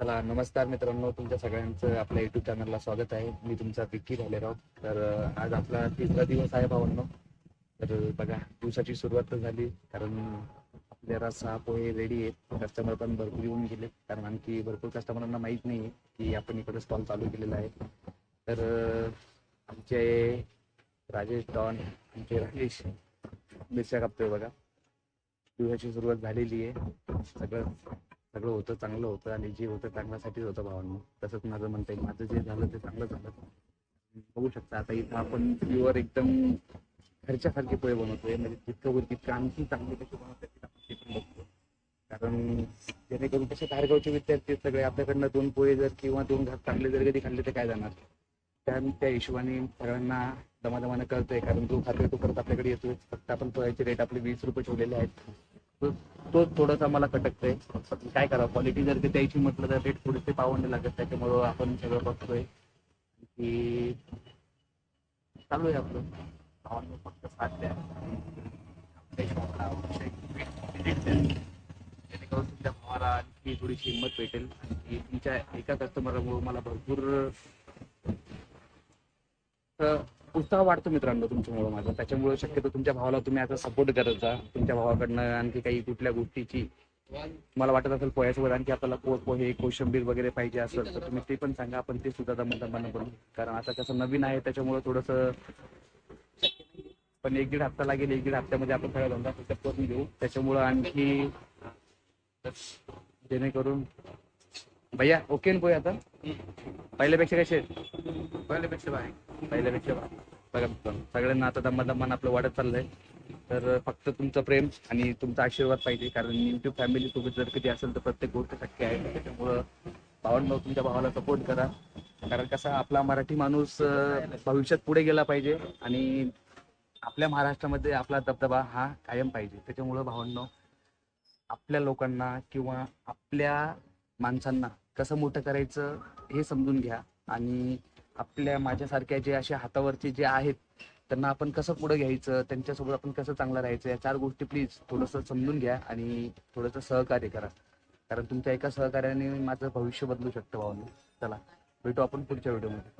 चला नमस्कार मित्रांनो तुमच्या सगळ्यांचं आपल्या युट्यूब चॅनलला स्वागत आहे. मी तुमचा विक्की भालेराव. तर आज आपला तिसरा दिवस आहे भावांनो. तर बघा दिवसाची सुरुवात तर झाली कारण आपल्याला सहा पोहे रेडी आहेत. कस्टमर पण भरपूर येऊन गेले. कारण आणखी भरपूर कस्टमरांना माहीत नाही आहे की आपण इकडे स्टॉल चालू केलेला आहे. तर आमचे राजेश डॉन आमचे राजेश मिरच्या कापतोय बघा. दिवसाची सुरुवात झालेली आहे. सगळं सगळं होतं चांगलं होतं आणि जे होतं चांगल्यासाठीच होतं भावांना तसंच माझं म्हणता येईल माझं जे झालं ते चांगलं झालं. बघू शकता आता इथं आपण प्युअर एकदम घरच्यासारखे पोहे बनवतोय म्हणजे जितकं होईल तितकं आणखी चांगले कसे बनवतात ते पण बघतो कारण जेणेकरून कसे बाहेरगावचे विद्यार्थी सगळे आपल्याकडनं दोन पोहे जर किंवा दोन घात चांगले जर कधी खाल्ले तर काय जाणार? त्या त्या हिशोबाने सगळ्यांना दमादमानं कळतंय कारण जो खातोय तो परत आपल्याकडे येतोय. फक्त आपण पोह्याचे रेट आपले वीस रुपये ठेवलेले आहेत. तो- थोडासा मला कटकतोय. काय करावं? क्वालिटी जर ते द्यायची म्हटलं तर रेट थोडेसे पावंडे लागत त्याच्यामुळं आपण सगळं बघतोय. की चालू आहे आपलं. भावांनो फक्त साथ द्या. आपल्या शॉपला द्या. जेणेकरून तुमच्या भावाला आणखी थोडीशी हिंमत भेटेल. आणखी तुमच्या एका कस्टमरमुळे मला भरपूर उत्साह वाढतो मित्रांनो तुमच्यामुळं माझा. त्याच्यामुळे शक्यतो तुमच्या भावाला तुम्ही आता सपोर्ट करत जा. तुमच्या भावाकडनं आणखी काही कुठल्या गोष्टीची मला वाटत असेल पोह्यासोबत आणखी आपल्याला पो पोहे कोशिंबीर वगैरे पाहिजे असेल तर तुम्ही ते पण सांगा. आपण ते सुद्धा दमदमानं बनवू कारण आता कसं नवीन आहे त्याच्यामुळे थोडंसं पण एक दीड हप्ता लागेल एक दीड हप्त्यामध्ये आपण सगळा धंदा करून घेऊ. त्याच्यामुळं आणखी जेणेकरून भैया ओके ना पोहे आता? पहिल्यापेक्षा कसे आहेत? पहिल्यापेक्षा बाहेर पहिल्यापेक्षा बघा मित्रांनो, सगळ्यांना आता दमादमान आपलं वाढत चाललंय. तर फक्त तुमचं प्रेम आणि तुमचा आशीर्वाद पाहिजे कारण युट्यूब फॅमिली सोबत जर कधी असेल तर प्रत्येक गोष्ट शक्य आहे. त्याच्यामुळं भावांनो तुमच्या भावाला सपोर्ट करा. कारण कसा आपला मराठी माणूस भविष्यात पुढे गेला पाहिजे आणि आपल्या महाराष्ट्रामध्ये आपला दबदबा हा कायम पाहिजे. त्याच्यामुळं भावांनो आपल्या लोकांना किंवा आपल्या माणसांना कसं मोठं करायचं हे समजून घ्या. आणि आपल्या माझ्यासारख्या जे असे हातावरचे जे आहेत त्यांना आपण कसं पुढे घ्यायचं त्यांच्यासोबत आपण कसं चांगलं राहायचं या चार गोष्टी प्लीज थोडंसं समजून घ्या आणि थोडंसं सहकार्य करा. कारण तुमच्या एका सहकार्याने माझं भविष्य बदलू शकतं भाऊ चला भेटू आपण पुढच्या व्हिडिओमध्ये.